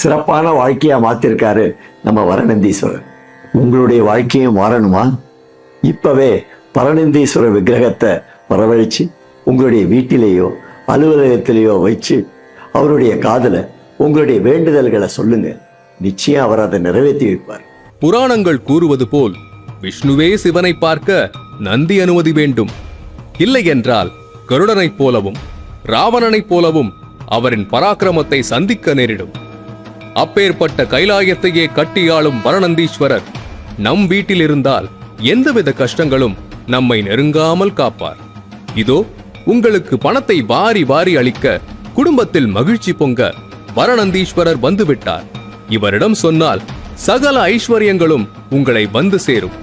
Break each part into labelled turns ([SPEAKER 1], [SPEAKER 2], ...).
[SPEAKER 1] சிறப்பான வாழ்க்கையா மாத்திருக்காரு நம்ம வரநந்தீஸ்வரர் உங்களுடைய வாழ்க்கையும் மாறணுமா? இப்பவே பரநந்தீஸ்வரர் விக்கிரகத்தை வரவழைச்சு உங்களுடைய வீட்டிலேயோ அலுவலகத்திலேயோ வச்சு அவருடைய காதலை உங்களுடைய வேண்டுதல்களை சொல்லுங்க. நிச்சயம் அவர் அதை நிறைவேற்றி வைப்பார்.
[SPEAKER 2] புராணங்கள் கூறுவது போல் விஷ்ணுவே சிவனை பார்க்க நந்தி அனுமதி வேண்டும். இல்லை என்றால் கருடனைப் போலவும் ராவணனைப் போலவும் அவரின் பராக்கிரமத்தை சந்திக்க நேரிடும். அப்பேற்பட்ட கைலாயத்தையே கட்டியாளும் வரணந்தீஸ்வரர் நம் வீட்டில் இருந்தால் எந்தவித கஷ்டங்களும் நம்மை நெருங்காமல் காப்பார். இதோ உங்களுக்கு பணத்தை வாரி வாரி அளிக்க குடும்பத்தில் மகிழ்ச்சி பொங்க வரணந்தீஸ்வரர் வந்துவிட்டார். இவரிடம் சொன்னால் சகல ஐஸ்வர்யங்களும் உங்களை வந்து சேரும்.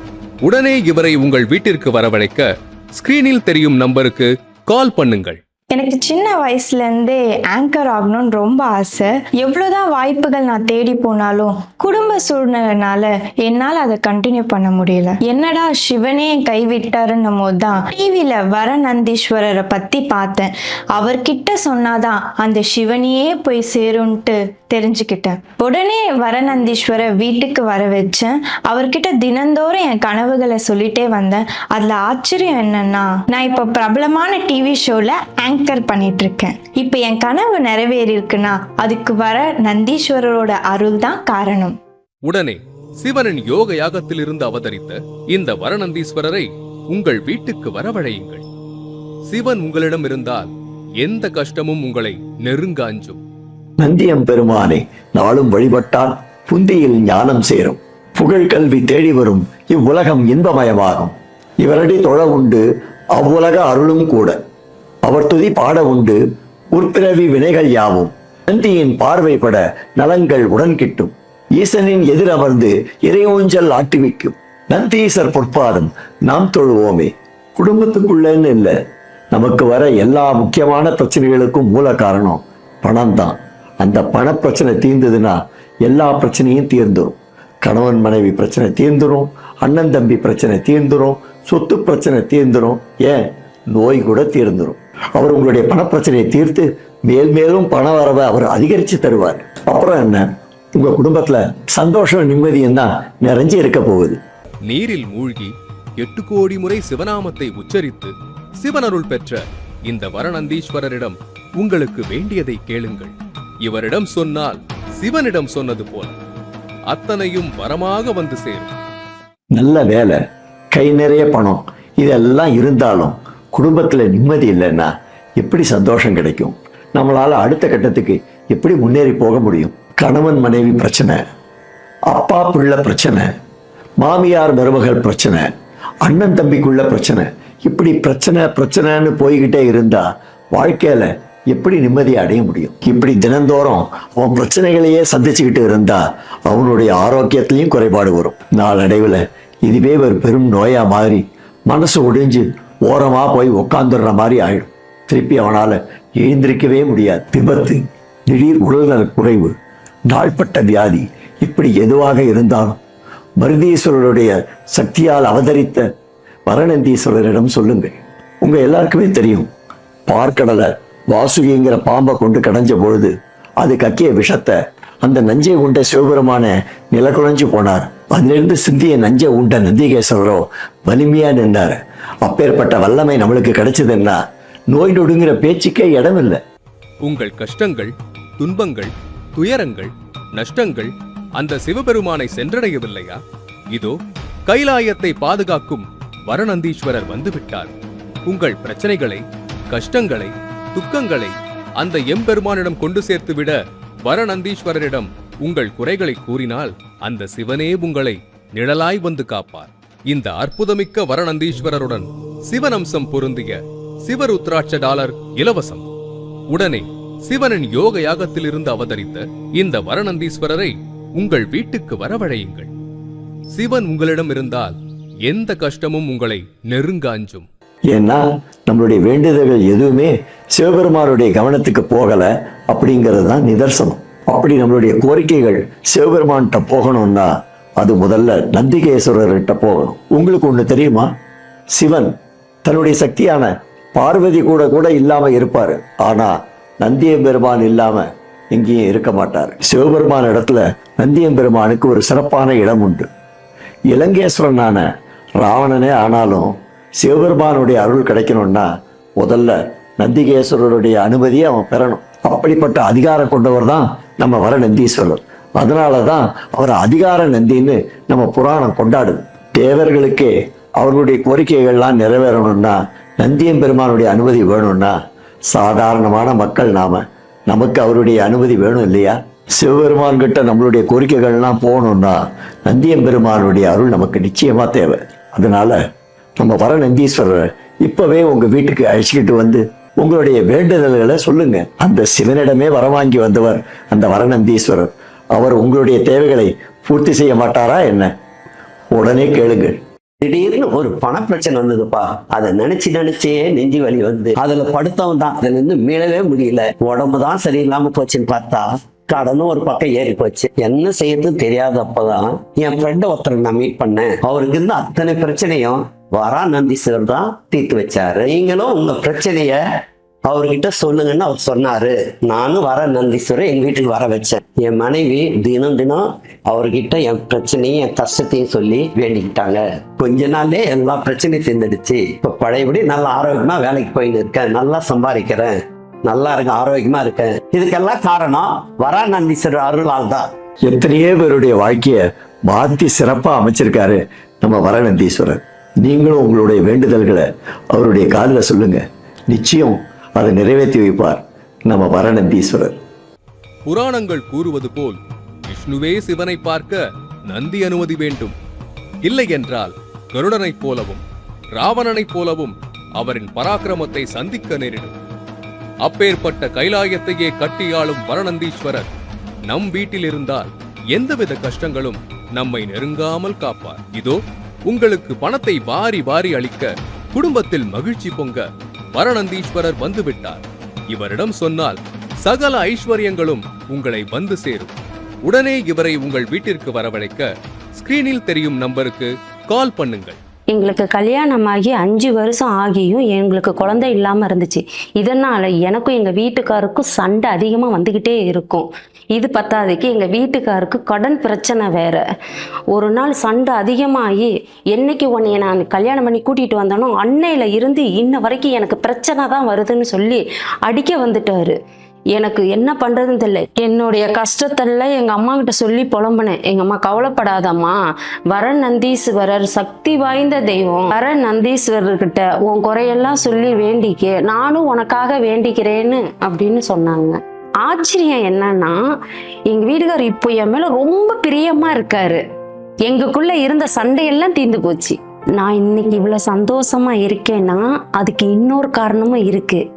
[SPEAKER 2] உடனே இவரை உங்கள் வீட்டிற்கு வரவழைக்க ஸ்கிரீனில் தெரியும் நம்பருக்கு கால் பண்ணுங்கள்.
[SPEAKER 3] எனக்கு சின்ன வயசுலேருந்தே ஆங்கர் ஆகணும்னு ரொம்ப ஆசை. எவ்வளோதான் வாய்ப்புகள் நான் தேடி போனாலும் குடும்ப சூழ்நிலைனால என்னால் அதை கண்டினியூ பண்ண முடியல. என்னடா சிவனே கைவிட்டாருன்னும் போது தான் டிவியில் வர நந்தீஸ்வரரை பற்றி பார்த்தேன். அவர்கிட்ட சொன்னாதான் அந்த சிவனையே போய் சேரும்ன்ட்டு தெரிஞ்சுக்கிட்டேன். உடனே வரநந்தீஸ்வரை வீட்டுக்கு வர வச்சேன். அவர்கிட்ட தினந்தோறும் என் கனவுகளை சொல்லிட்டே வந்தேன். அதில் ஆச்சரியம் என்னன்னா நான் இப்போ பிரபலமான டிவி ஷோவில் ஆங்கர் பண்ணிட்டு இருக்கேன் இப்போ என் கனவு நிறைவேறி இருக்குன்னா அதுக்கு வர நந்தீஸ்வரரோட அருள் தான் காரணம்.
[SPEAKER 2] உடனே சிவனின் யோக யாகத்திலிருந்து அவதரித்த இந்த வரணந்தீஸ்வரரை உங்கள் வீட்டுக்கு வரவழையுங்கள். சிவன் உங்களிடம் இருந்தால் எந்த கஷ்டமும் உங்களை நெருங்க அஞ்சும்
[SPEAKER 1] நந்தியம் பெருமானை நாளும் வழிபட்டால் புந்தியில் ஞானம் சேரும். புகழ் கல்வி தேடி வரும் இவ்வுலகம் இன்பமயமாகும். இவரடி தொழ உண்டு அவ்வுலக அருளும் கூட. அவர் துதி பாட உண்டு. உற்பிறவி வினைகள் யாவும். நந்தியின் பார்வைப்பட நலங்கள் உடன் கிட்டும் ஈசனின் எதிர் அமர்ந்து இறையூஞ்சல் ஆட்டுவிக்கும் நந்தீசர் பொற்பாதம் நாம் தொழுவோமே. குடும்பத்துக்குள்ளன்னு இல்லை. நமக்கு வர எல்லா முக்கியமான பிரச்சனைகளுக்கும் மூல காரணம் பணம் தான் அந்த பண பிரச்சனை தீர்ந்ததுன்னா எல்லா பிரச்சனையும் தீர்ந்துடும் கணவன் மனைவி பிரச்சனை தீர்ந்துடும் அண்ணன் தம்பி பிரச்சனை தீர்ந்துடும் சொத்து பிரச்சனை தீர்ந்துடும் ஏன்? நோய் கூட தீர்ந்துடும் அவர் உங்களுடைய பண பிரச்சனையை தீர்த்து மேல் மேலும் பண வரவை அவர் அதிகரித்து தருவார். அப்புறம் என்ன? உங்க குடும்பத்துல சந்தோஷம் நிம்மதியும் தான் நிறைஞ்சு இருக்க போகுது.
[SPEAKER 2] நீரில் மூழ்கி எட்டு கோடி முறை சிவநாமத்தை உச்சரித்து சிவனருள் பெற்ற இந்த வரணந்தீஸ்வரரிடம் உங்களுக்கு வேண்டியதை கேளுங்கள். இவரிடம் சொன்னால் சிவனிடம் சொன்னது போல அத்தனையும் வரமாக வந்து சேரும்.
[SPEAKER 1] நல்ல வேலை. கை நிறைய பணம். இதெல்லாம் இருந்தாலும் குடும்பத்தில் நிம்மதி இல்லைன்னா எப்படி சந்தோஷம் கிடைக்கும்? நம்மளால் அடுத்த கட்டத்துக்கு எப்படி முன்னேறி போக முடியும்? கணவன் மனைவி பிரச்சனை அப்பா பிள்ளை பிரச்சனை மாமியார் மருமகள் பிரச்சனை அண்ணன் தம்பிக்குள்ள பிரச்சனை. இப்படி பிரச்சனை பிரச்சனைன்னு போய்கிட்டே இருந்தால் வாழ்க்கையில் எப்படி நிம்மதியை அடைய முடியும்? இப்படி தினந்தோறும் அவன் பிரச்சனைகளையே சந்திச்சுக்கிட்டு இருந்தா அவனுடைய ஆரோக்கியத்திலையும் குறைபாடு வரும். நாளடைவில் இதுவே ஒரு பெரும் நோயா மாறி மனசு ஒடிஞ்சு ஓரமா போய் உட்காந்துடுற மாதிரி ஆயிடும். திருப்பி அவனால எழுந்திருக்கவே முடியாது. விபத்து திடீர் உடல்நலக் குறைவு நாள்பட்ட வியாதி இப்படி எதுவாக இருந்தாலும் மருதீஸ்வரருடைய சக்தியால் அவதரித்த வரணந்தீஸ்வரரிடம் சொல்லுங்கள். உங்க எல்லாருக்குமே தெரியும் பார்க்கடலை வாசுகிங்கிற பாம்பை கொண்டு கடைஞ்ச பொழுது அது கக்கிய விஷத்தை அந்த நஞ்சை உண்ட சிவபெருமான நிலக்குழஞ்சு போனார். அதிலிருந்து சிந்திய நஞ்சை உண்ட நந்திகேஸ்வரரோ வலிமையாக நின்றார் அப்பேற்பட்ட வல்லமை நம்மளுக்கு கிடைச்சதுன்னா நோய் நொடுங்கிற பேச்சுக்கே இடமில்லை.
[SPEAKER 2] உங்கள் கஷ்டங்கள் துன்பங்கள் துயரங்கள் நஷ்டங்கள் அந்த சிவபெருமானை சென்றடையவில்லையா? இதோ கைலாயத்தை பாதுகாக்கும் வரநந்தீஸ்வரர் வந்துவிட்டார். உங்கள் பிரச்சனைகளை கஷ்டங்களை துக்கங்களை அந்த எம்பெருமானிடம் கொண்டு சேர்த்துவிட வரநந்தீஸ்வரரிடம் உங்கள் குறைகளை கூறினால் அந்த சிவனே உங்களை நிழலாய் வந்து காப்பார். இந்த அற்புதமிக்க வரணந்தீஸ்வரருடன் சிவனம்சம் பொருந்திய சிவருத்ராட்ச டாலர் இலவசம். உடனே சிவனின் யோக யாகத்திலிருந்து அவதரித்த இந்த வரணந்தீஸ்வரரை உங்கள் வீட்டுக்கு வரவழையுங்கள். சிவன் உங்களிடம் இருந்தால் எந்த கஷ்டமும் உங்களை நெருங்க அஞ்சும்
[SPEAKER 1] ஏன்னா நம்மளுடைய வேண்டுதல்கள் எதுவுமே சிவபெருமானுடைய கவனத்துக்கு போகல அப்படிங்கிறது தான் நிதர்சனம். அப்படி நம்மளுடைய கோரிக்கைகள் சிவபெருமான்கிட்ட போகணும்னா அது முதல்ல நந்திகேஸ்வரர்கிட்ட போகணும் உங்களுக்கு ஒன்று தெரியுமா? சிவன் தன்னுடைய சக்தியான பார்வதி கூட கூட இல்லாமல் இருப்பார். ஆனால் நந்தியம்பெருமான் இல்லாமல் எங்கேயும் இருக்க மாட்டார். சிவபெருமான இடத்துல நந்தியம்பெருமானுக்கு ஒரு சிறப்பான இடம் உண்டு. இலங்கேஸ்வரனான ராவணனே ஆனாலும் சிவபெருமானுடைய அருள் கிடைக்கணும்னா முதல்ல நந்திகேஸ்வரருடைய அனுமதியை அவன் பெறணும். அப்படிப்பட்ட அதிகாரம் கொண்டவர் தான் நம்ம வர நந்தீஸ்வரர். அதனால தான் அவர் அதிகார நந்தின்னு நம்ம புராணம் கொண்டாடுது. தேவர்களுக்கே அவர்களுடைய கோரிக்கைகள்லாம் நிறைவேறணும்னா நந்தியம் பெருமானுடைய அனுமதி வேணும்னா சாதாரணமான மக்கள் நாம நமக்கு அவருடைய அனுமதி வேணும் இல்லையா? சிவபெருமான் கிட்ட நம்மளுடைய கோரிக்கைகள்லாம் போகணும்னா நந்தியம் பெருமானுடைய அருள் நமக்கு நிச்சயமா தேவை. அதனால நம்ம வர நந்தீஸ்வரரை இப்பவே உங்க வீட்டுக்கு அழைச்சிக்கிட்டு வந்து உங்களுடைய வேண்டுதல்களை சொல்லுங்க. அந்த சிவனிடமே வரவாங்கி வந்தவர் அந்த வரநந்தீஸ்வரர். அவர் உங்களுடைய தேவைகளை பூர்த்தி செய்ய மாட்டாரா என்ன? உடனே கேளுங்கள்
[SPEAKER 4] திடீர்னு ஒரு பண பிரச்சனை வந்ததுப்பா. அதை நினைச்சு நினைச்சே நெஞ்சு வலி வந்து. அதுல படுத்தவன் தான். அதுல இருந்து மீளவே முடியல. உடம்பு தான் சரியில்லாம போச்சுன்னு பார்த்தா கடனும் ஒரு பக்கம் ஏறி போச்சு. என்ன செய்யறது தெரியாதப்பதான் என் ஃப்ரெண்டை ஒருத்தரை நான் மீட் பண்ணேன். அவருக்கு இருந்த அத்தனை பிரச்சனையும் வரா நந்தீஸ்வரர் தான் தீர்த்து வச்சாரு. நீங்களும் உங்க பிரச்சனைய அவர்கிட்ட சொல்லுங்கன்னு அவர் சொன்னாரு. நானும் வர நந்தீஸ்வரர் எங்க வீட்டுக்கு வர வச்சேன். என் மனைவி தினம் தினம் அவர்கிட்ட என் பிரச்சனையும் என் கஷ்டத்தையும் சொல்லி வேண்டிக்கிட்டாங்க. கொஞ்ச நாள்லே எல்லா பிரச்சனையும் தீர்ந்துடுச்சு. இப்ப பழையபடி நல்லா ஆரோக்கியமா வேலைக்கு போயின்னு இருக்கேன். நல்லா சம்பாதிக்கிறேன். நல்லா இருக்கேன் ஆரோக்கியமா இருக்கேன். இதுக்கெல்லாம் காரணம் வரா நந்தீஸ்வரர் அருளால் தான்.
[SPEAKER 1] எத்தனையோ பேருடைய வாழ்க்கையை மாத்தி சிறப்பா அமைச்சிருக்காரு நம்ம வர நந்தீஸ்வரர் நீங்களும் உங்களுடைய வேண்டுதல்களை அவருடைய காலில் சொல்லுங்க. நிச்சயம் அதை நிறைவேற்றி வைப்பார் நம்ம வரநந்தீஸ்வரர்
[SPEAKER 2] புராணங்கள் கூறுவது போல் விஷ்ணுவே சிவனை பார்க்க நந்தி அனுமதி வேண்டும். இல்லை என்றால் கருடனைப் போலவும் ராவணனைப் போலவும் அவரின் பராக்கிரமத்தை சந்திக்க நேரிடும். அப்பேற்பட்ட கைலாயத்தையே கட்டியாளும் வரநந்தீஸ்வரர் நம் வீட்டில் இருந்தால் எந்தவித கஷ்டங்களும் நம்மை நெருங்காமல் காப்பார். இதோ உங்களுக்கு பணத்தை வாரி வாரி அளிக்க குடும்பத்தில் மகிழ்ச்சி பொங்க வரணந்தீஸ்வரர் வந்துவிட்டார். இவரிடம் சொன்னால் சகல ஐஸ்வர்யங்களும் உங்களை வந்து சேரும். உடனே இவரை உங்கள் வீட்டிற்கு வரவழைக்க ஸ்கிரீனில் தெரியும் நம்பருக்கு கால் பண்ணுங்கள்.
[SPEAKER 5] எங்களுக்கு கல்யாணமாகி அஞ்சு வருஷம் ஆகியும் எங்களுக்கு குழந்தை இல்லாமல் இருந்துச்சு. இதனால் எனக்கும் எங்கள் வீட்டுக்காருக்கும் சண்டை அதிகமாக வந்துக்கிட்டே இருக்கும். இது பத்தாதுக்கு எங்கள் வீட்டுக்காருக்கு கடன் பிரச்சனை வேற. ஒரு நாள் சண்டை அதிகமாகி என்னைக்கு உன்னைய நான் கல்யாணம் பண்ணி கூட்டிகிட்டு வந்தனோ அன்னையில் இருந்து இன்ன வரைக்கும் எனக்கு பிரச்சனை தான் வருதுன்னு சொல்லி அடிக்க வந்துட்டாரு. எனக்கு என்ன பண்ணுறதுன்னு தெரியல. என்னுடைய கஷ்டத்தெல்லாம் எங்கள் அம்மா கிட்ட சொல்லி புலம்புனேன். எங்கள் அம்மா கவலைப்படாதம்மா. வர நந்தீஸ்வரர் சக்தி வாய்ந்த தெய்வம். வர நந்தீஸ்வரர்கிட்ட உன் குறையெல்லாம் சொல்லி வேண்டிக்க. நானும் உனக்காக வேண்டிக்கிறேன்னு அப்படின்னு சொன்னாங்க. ஆச்சரியம் என்னன்னா எங்கள் வீடுகார் இப்போ என் மேலே ரொம்ப பிரியமாக இருக்காரு. எங்களுக்குள்ளே இருந்த சண்டையெல்லாம் தீர்ந்து போச்சு. நான் இன்னைக்கு இவ்வளோ சந்தோஷமாக இருக்கேன்னா அதுக்கு இன்னொரு காரணமும் இருக்குது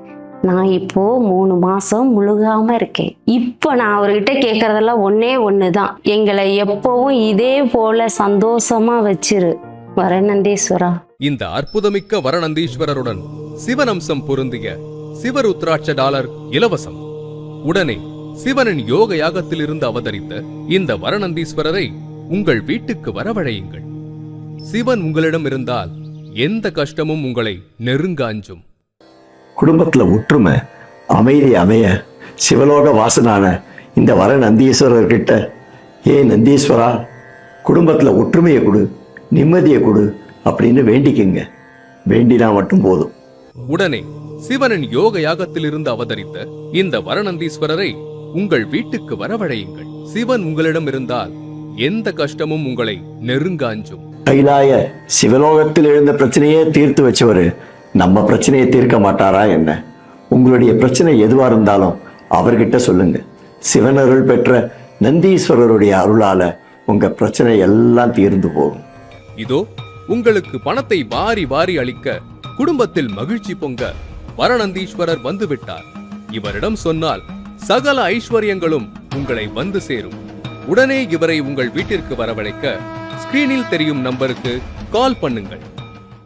[SPEAKER 5] நான் இப்போ மூணு மாசம் முழுகாம இருக்கேன். இப்போ நான் அவர்கிட்ட கேட்கறதெல்லாம் ஒன்னே ஒண்ணுதான். எங்களை எப்பவும் இதே போல சந்தோஷமா வச்சிரு. வரநந்தீஸ்வரா.
[SPEAKER 2] இந்த அற்புதமிக்க வரணந்தீஸ்வரருடன் சிவனம்சம் பொருந்திய சிவருத்ராட்ச டாலர் இலவசம். உடனே சிவனின் யோக யாகத்திலிருந்து அவதரித்த இந்த வரணந்தீஸ்வரரை உங்கள் வீட்டுக்கு வரவழையுங்கள். சிவன் உங்களிடம் இருந்தால் எந்த கஷ்டமும் உங்களை நெருங்க அஞ்சும்.
[SPEAKER 1] குடும்பத்துல ஒற்றுமை அமைதி அமைய சிவலோக வாசனான இந்த வர நந்தீஸ்வரர்கிட்ட ஏ நந்தீஸ்வரா குடும்பத்துல ஒற்றுமையை கொடு நிம்மதியை கொடு அப்படின்னு வேண்டிக்கங்க. வேண்டினா மட்டும் போதும்.
[SPEAKER 2] உடனே சிவனின் யோக யாகத்திலிருந்து அவதரித்த இந்த வரணந்தீஸ்வரரை உங்கள் வீட்டுக்கு வரவழையுங்கள். சிவன் உங்களிடம் இருந்தால் எந்த கஷ்டமும் உங்களை நெருங்க அஞ்சும்.
[SPEAKER 1] கைலாய சிவலோகத்தில் எழுந்த பிரச்சனையே தீர்த்து வச்சவர். நம்ம பிரச்சனையை தீர்க்க மாட்டாரா என்ன? உங்களுடைய பிரச்சனை எதுவாக இருந்தாலும் அவர்கிட்ட சொல்லுங்க. சிவனருள் பெற்ற நந்தீஸ்வரருடைய அருளால உங்க பிரச்சனை எல்லாம் தீர்ந்து போகும்.
[SPEAKER 2] இதோ உங்களுக்கு பணத்தை வாரி வாரி அளிக்க குடும்பத்தில் மகிழ்ச்சி பொங்க வரணந்தீஸ்வரர் வந்துவிட்டார். இவரிடம் சொன்னால் சகல ஐஸ்வர்யங்களும் உங்களை வந்து சேரும். உடனே இவரை உங்கள் வீட்டிற்கு வரவழைக்க ஸ்கிரீனில் தெரியும் நம்பருக்கு கால் பண்ணுங்கள்.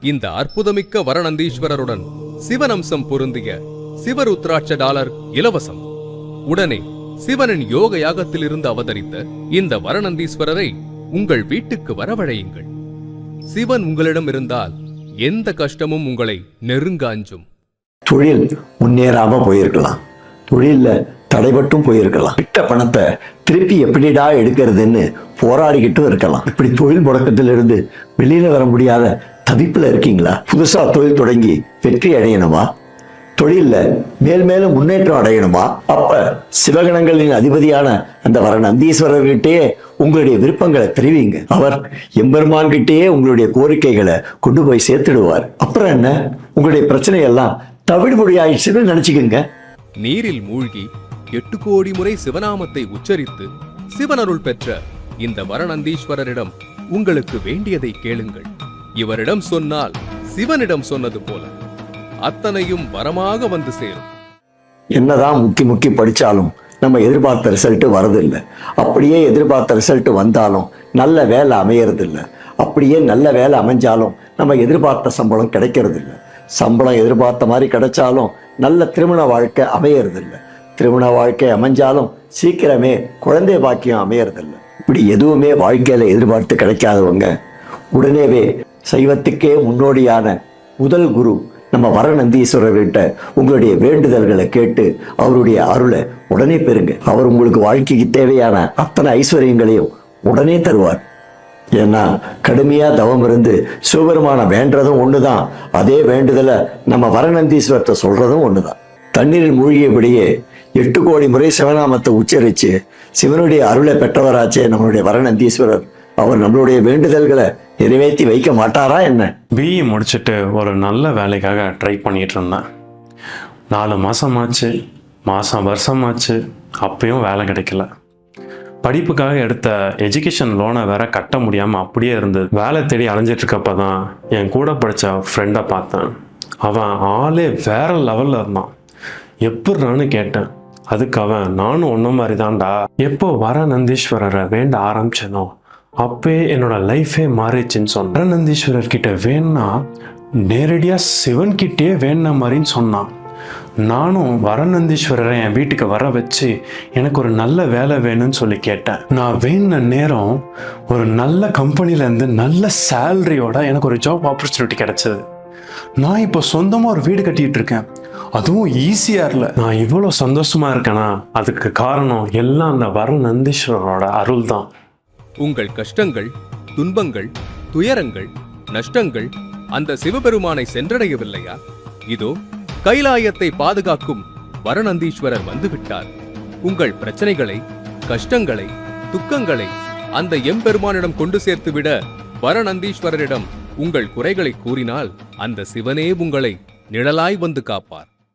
[SPEAKER 2] இந்த அற்புதமிக்க வரணந்தீஸ்வரருடன் சிவனம்சம் பொருந்திய சிவருத்ராட்ச டாலர் இலவசம். உடனே சிவனின் யோக யாகத்திலிருந்து அவதரித்த இந்த வரணந்தீஸ்வரரை உங்கள் வீட்டுக்கு வரவழையுங்கள். சிவன் உங்களிடம் இருந்தால் எந்த கஷ்டமும் உங்களை நெருங்க அஞ்சும்.
[SPEAKER 1] தொழில் முன்னேறாம போயிருக்கலாம். தொழில்ல தடைபட்டும் போயிருக்கலாம். விட்ட பணத்தை திருப்பி எப்படிடா எடுக்கிறதுன்னு போராடிக்கிட்டும் இருக்கலாம். இப்படி தொழில் முடக்கத்திலிருந்து வெளியில வர முடியாத தவிப்பில் இருக்கீங்களா? புதுசா தொழில் தொடங்கி வெற்றி அடையணுமா? தொழில்ல மேல் மேலும் முன்னேற்றம் அடையணுமா? அப்ப சிவகணங்களின் அதிபதியான அந்த வர நந்தீஸ்வரர்கிட்டயே உங்களுடைய விருப்பங்களை தெரிவிங்க. அவர் எம்பெருமான்கிட்டயே உங்களுடைய கோரிக்கைகளை கொண்டு போய் சேர்த்துடுவார். அப்புறம் என்ன? உங்களுடைய பிரச்சனை எல்லாம் மொழி ஆயிடுச்சுன்னு நினைச்சுக்கோங்க.
[SPEAKER 2] நீரில் மூழ்கி எட்டு கோடி முறை சிவநாமத்தை உச்சரித்து சிவனருள் பெற்ற இந்த வரநந்தீஸ்வரரிடம் உங்களுக்கு வேண்டியதை கேளுங்கள். இவரிடம் சொன்னால் சிவனிடம் சொன்னது போல அத்தனையும் வரமாக வந்து சேரும்.
[SPEAKER 1] என்னதான் முக்கி முக்கி படிச்சாலும் நம்ம எதிர்பார்த்த ரிசல்ட்டு வரதில்லை. அப்படியே எதிர்பார்த்த ரிசல்ட்டு வந்தாலும் நல்ல வேலை அமையறதில்ல. அப்படியே நல்ல வேலை அமைஞ்சாலும் நம்ம எதிர்பார்த்த சம்பளம் கிடைக்கிறதில்ல. சம்பளம் எதிர்பார்த்த மாதிரி கிடைச்சாலும் நல்ல திருமண வாழ்க்கை அமையறதில்ல. திருமண வாழ்க்கை அமைஞ்சாலும் சீக்கிரமே குழந்தை பாக்கியம் அமையறதில்ல. இப்படி எதுவுமே வாழ்க்கையில் எதிர்பார்த்து கிடைக்காதவங்க உடனேவே சைவத்துக்கே முன்னோடியான முதல் குரு நம்ம வரநந்தீஸ்வரர்கிட்ட உங்களுடைய வேண்டுதல்களை கேட்டு அவருடைய அருளை உடனே பெறுங்க. அவர் உங்களுக்கு வாழ்க்கைக்கு தேவையான அத்தனை ஐஸ்வர்யங்களையும் உடனே தருவார். ஏன்னா கடுமையாக தவம் இருந்து சிவபெருமான வேண்டதும் தான் அதே வேண்டுதலை நம்ம வரநந்தீஸ்வரத்தை சொல்றதும் தான் தண்ணீரில் மூழ்கியபடியே எட்டு கோடி முறை சிவநாமத்தை உச்சரித்து சிவனுடைய அருளை பெற்றவராச்சே நம்மளுடைய வரநந்தீஸ்வரர். அவர் நம்மளுடைய வேண்டுதல்களை நிறைவேற்றி வைக்க மாட்டாரா என்ன?
[SPEAKER 6] பிஇ முடிச்சுட்டு ஒரு நல்ல வேலைக்காக ட்ரை பண்ணிகிட்டு இருந்தேன். நாலு மாதம் ஆச்சு மாதம் வருஷம் ஆச்சு அப்பயும் வேலை கிடைக்கல. படிப்புக்காக எடுத்த எஜுகேஷன் லோனை வேற கட்ட முடியாமல் அப்படியே இருந்தது. வேலை தேடி அலைஞ்சிட்டு இருக்கப்ப தான் என் கூட படித்த ஃப்ரெண்டை பார்த்தேன். அவன் ஆளே வேற லெவலில் இருந்தான். எப்படிறான்னு கேட்டேன். அதுக்கு அவன் நானும் ஒன்றும் மாதிரி தான்டா எப்போ வர நந்தீஸ்வரரை வேண்ட ஆரம்பிச்சனோ? அப்பயே என்னோட லைஃபே மாறிச்சுன்னு சொன்னேன். நந்தீஸ்வரர் கிட்ட வேணா நேரடியாக சிவன் கிட்டேயே வேண மாதிரின்னு சொன்னான். நானும் வரநந்தீஸ்வரரை என் வீட்டுக்கு வர வச்சு எனக்கு ஒரு நல்ல வேலை வேணும்னு சொல்லி கேட்டேன். நான் வேணுன நேரம் ஒரு நல்ல கம்பெனிலேருந்து நல்ல சேலரியோட எனக்கு ஒரு ஜாப் ஆப்பர்ச்சுனிட்டி கிடைச்சது. நான் இப்போ சொந்தமாக ஒரு வீடு கட்டிட்டு இருக்கேன். அதுவும் ஈஸியாக இல்லை நான் இவ்வளோ சந்தோஷமாக இருக்கேனா? அதுக்கு காரணம் எல்லாம் அந்த வர நந்தீஸ்வரரோட அருள் தான்
[SPEAKER 2] உங்கள் கஷ்டங்கள் துன்பங்கள் துயரங்கள் நஷ்டங்கள் அந்த சிவபெருமானை சென்றடையவில்லையா? இதோ கைலாயத்தை பாதுகாக்கும் வரநந்தீஸ்வரர் வந்துவிட்டார். உங்கள் பிரச்சனைகளை கஷ்டங்களை துக்கங்களை அந்த எம்பெருமானிடம் கொண்டு சேர்த்துவிட வரநந்தீஸ்வரரிடம் உங்கள் குறைகளை கூறினால் அந்த சிவனே உங்களை நிழலாய் வந்து காப்பார்.